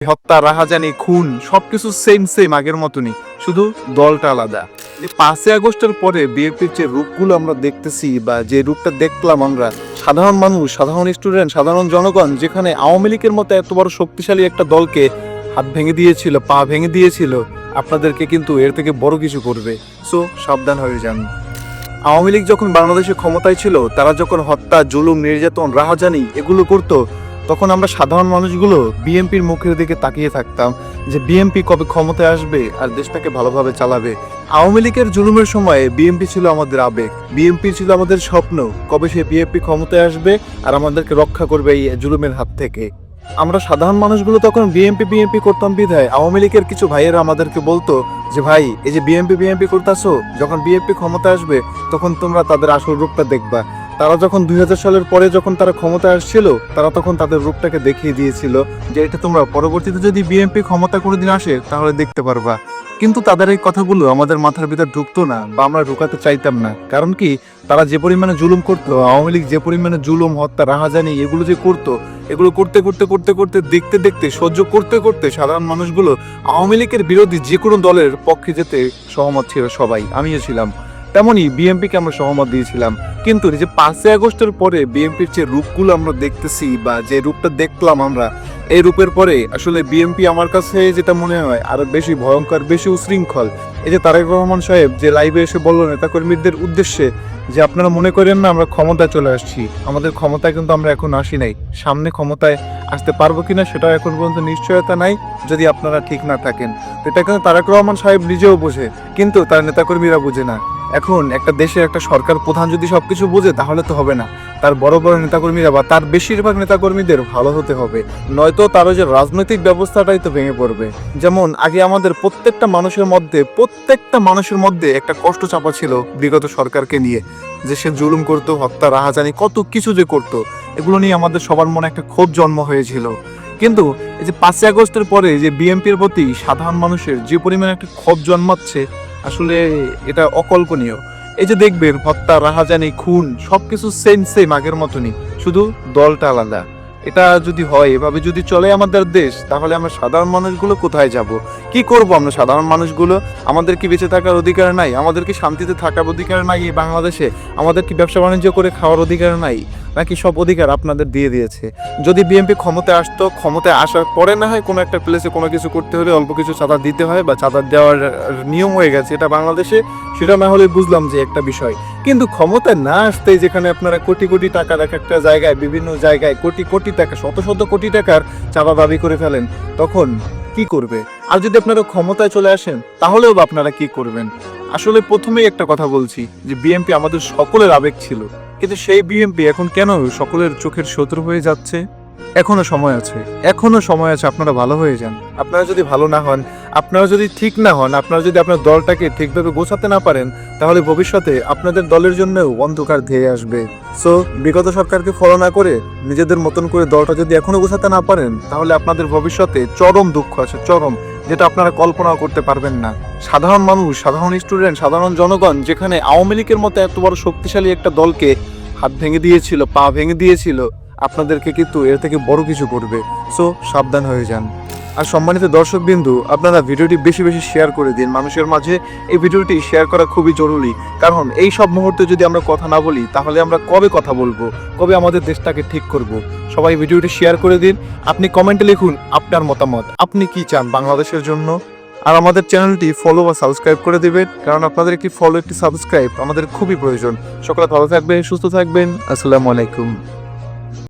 হত্যা, রাহাজানি, খুন, সবকিছু সেম সেম আগের মতনই। শুধু দলটা আলাদা। পাঁচই আগস্টের পরে বিএনপির যে রূপগুলো আমরা দেখতেছি বা যে রূপটা দেখলাম আমরা, সাধারণ মানুষ, সাধারণ স্টুডেন্ট সাধারণ জনগণ, যেখানে আওয়ামী লীগের মতো এত বড় শক্তিশালী একটা দলকে হাত ভেঙে দিয়েছিল, পা ভেঙে দিয়েছিল, আপনাদেরকে কিন্তু এর থেকে বড় কিছু করবে। সো সাবধান হয়ে যান। আওয়ামী লীগ যখন বাংলাদেশে ক্ষমতায় ছিল, তারা যখন হত্যা, জুলুম, নির্যাতন, রাহাজানি এগুলো করতো তখন আমরা সাধারণ মানুষগুলো বিএনপির মুখের দিকে তাকিয়ে থাকতাম যে বিএনপি কবে ক্ষমতায় আসবে আর দেশটাকে ভালোভাবে চালাবে। আওয়ামী লীগের জুলুমের সময় বিএনপি ছিল আমাদের আবেগ। বিএনপি ছিল আমাদের স্বপ্ন, কবে সে বিএনপি ক্ষমতায় আসবে আর আমাদেরকে রক্ষা করবে এই জুলুমের হাত থেকে। আমরা সাধারণ মানুষগুলো তখন বিএনপি বিএনপি করতাম বিধায় আওয়ামী লীগের কিছু ভাইয়েরা আমাদেরকে বলতো যে, ভাই, এই যে বিএনপি বিএনপি করতেছো, যখন বিএনপি ক্ষমতা আসবে, তখন তোমরা তাদের আসল রূপটা দেখবা। তারা যখন দুই হাজার সালের পরে যখন তারা ক্ষমতায় আসছিল, তারা তখন তাদের রূপটাকে দেখিয়ে দিয়েছিল যে এটা তোমরা পরবর্তীতে যদি বিএনপি ক্ষমতা করে দিন আসে, তাহলে দেখতে পারবা। কিন্তু তাদের এই কথাগুলো আমাদের মাথার ভিতর ঢুকতো না বা আমরা ঢুকাতে চাইতাম না। কারণ কি? তারা যে পরিমাণে জুলুম করতো, আওয়ামী লীগ যে পরিমাণে জুলুম, হত্যা, রাহাজানি, এগুলো যে করতো, এগুলো করতে করতে করতে করতে, দেখতে দেখতে, সহ্য করতে করতে সাধারণ মানুষগুলো আওয়ামী লীগের বিরোধী যে কোনো দলের পক্ষে যেতে সহমত ছিল সবাই। আমিও ছিলাম। তেমনই বিএনপিকে আমরা সহমত দিয়েছিলাম। কিন্তু যে পাঁচই আগস্টের পরে বিএনপির যে রূপগুলো আমরা দেখতেছি বা যে রূপটা দেখলাম আমরা, এই রূপের পরে আসলে বিএনপি আমার কাছে যেটা মনে হয় আরও বেশি ভয়ঙ্কর, বেশি উশৃঙ্খল। এই যে তারেক রহমান সাহেব যে লাইভে এসে বলল, নেতাকর্মীদের উদ্দেশ্যে যে আপনারা মনে করেন না আমরা ক্ষমতায় চলে আসছি, আমাদের ক্ষমতায় কিন্তু আমরা এখন আসি নাই। সামনে ক্ষমতায় আসতে পারব কিনা সেটা এখন পর্যন্ত নিশ্চয়তা নাই, যদি আপনারা ঠিক না থাকেন। এটা কিন্তু তারেক রহমান সাহেব নিজেও বোঝে, কিন্তু তার নেতাকর্মীরা বোঝে না। এখন একটা দেশের একটা সরকার প্রধান যদি সবকিছু বোঝে, তাহলে তো হবে না। তার বড় বড় নেতাকর্মীরা বা তার বেশিরভাগ নেতাকর্মীদের ভালো হতে হবে। নয়তো তার ওই যে রাজনৈতিক ব্যবস্থাটাই তো ভেঙে পড়বে। যেমন আগে আমাদের প্রত্যেকটা মানুষের মধ্যে, প্রত্যেকটা মানুষের মধ্যে একটা কষ্ট চাপা ছিল বিগত সরকারকে নিয়ে। যে সে জুলুম করতো, হত্যা, রাহাজানি, কত কিছু যে করতো, এগুলো নিয়ে আমাদের সবার মনে একটা ক্ষোভ জন্ম হয়েছিল। কিন্তু এই যে পাঁচই আগস্টের পরে যে বিএনপির প্রতি সাধারণ মানুষের যে পরিমাণে একটা ক্ষোভ জন্মাচ্ছে আসলে এটা অকল্পনীয়। এই যে দেখবেন হত্যা রাহাজানি, খুন, সবকিছু সেম সেম আগের মতনই। শুধু দলটা আলাদা। এটা যদি হয়, এভাবে যদি চলে আমাদের দেশ, তাহলে আমরা সাধারণ মানুষগুলো কোথায় যাব? কি করব আমরা? সাধারণ মানুষগুলো আমাদের কি বেঁচে থাকার অধিকার নাই? আমাদের কি শান্তিতে থাকার অধিকার নাই এই বাংলাদেশে? আমাদের কি ব্যবসা বাণিজ্য করে খাওয়ার অধিকার নাই? নাকি সব অধিকার আপনাদের দিয়ে দিয়েছে? যদি বিএনপি ক্ষমতায় আসতো, ক্ষমতায় আসার পরে না হয় কোনো একটা প্লেসে কোনো কিছু করতে হলে অল্প কিছু চাঁদা দিতে হয় বা চাঁদা দেওয়ার নিয়ম হয়ে গেছে এটা বাংলাদেশে, সেটা না হলে বুঝলাম যে একটা বিষয়। কিন্তু ক্ষমতায় না আসতেই যেখানে আপনারা কোটি কোটি টাকার এক একটা জায়গায়, বিভিন্ন জায়গায় কোটি কোটি টাকা, শত শত কোটি টাকার চাঁদা দাবি করে ফেলেন, তখন কি করবে? আর যদি আপনারা ক্ষমতায় চলে আসেন, তাহলেও বা আপনারা কি করবেন? আসলে প্রথমেই একটা কথা বলছি যে বিএনপি আমাদের সকলের আবেগ ছিল। কিন্তু সেই বিএনপি এখন কেন সকলের চোখের শত্রু হয়ে যাচ্ছে? এখনও সময় আছে, এখনও সময় আছে আপনারা ভালো হয়ে যান। আপনারা যদি ভালো না হন, আপনারা যদি ঠিক না হন, আপনারা যদি আপনার দলটাকে ঠিকভাবে গোছাতে না পারেন, তাহলে ভবিষ্যতে আপনাদের দলের জন্যও অন্ধকার ধেয়ে আসবে। সো বিগত সরকারকে ফলো না করে নিজেদের মতন করে দলটা যদি এখনও গোছাতে না পারেন, তাহলে আপনাদের ভবিষ্যতে চরম দুঃখ আছে, চরম। যেটা আপনারা কল্পনাও করতে পারবেন না। সাধারণ মানুষ, সাধারণ স্টুডেন্ট সাধারণ জনগণ যেখানে আওয়ামী লীগের মতো এত বড় শক্তিশালী একটা দলকে হাত ভেঙে দিয়েছিল, পা ভেঙে দিয়েছিল, আপনাদেরকে কিন্তু এর থেকে বড় কিছু করবে। সো সাবধান হয়ে যান। আর সম্মানিত দর্শক বিন্দু আপনারা ভিডিওটি বেশি বেশি শেয়ার করে দিন। মানুষের মাঝে এই ভিডিওটি শেয়ার করা খুবই জরুরি। কারণ এই সব মুহূর্তে যদি আমরা কথা না বলি, তাহলে আমরা কবে কথা বলব? কবে আমাদের দেশটাকে ঠিক করব? সবাই ভিডিওটি শেয়ার করে দিন। আপনি কমেন্টে লিখুন আপনার মতামত। আপনি কি চান বাংলাদেশের জন্য? আর আমাদের চ্যানেলটি ফলো বা সাবস্ক্রাইব করে দেবেন। কারণ আপনাদের একটি ফলো একটি সাবস্ক্রাইব আমাদের খুবই প্রয়োজন। সকলে ভালো থাকবেন, সুস্থ থাকবেন। আসসালামু আলাইকুম।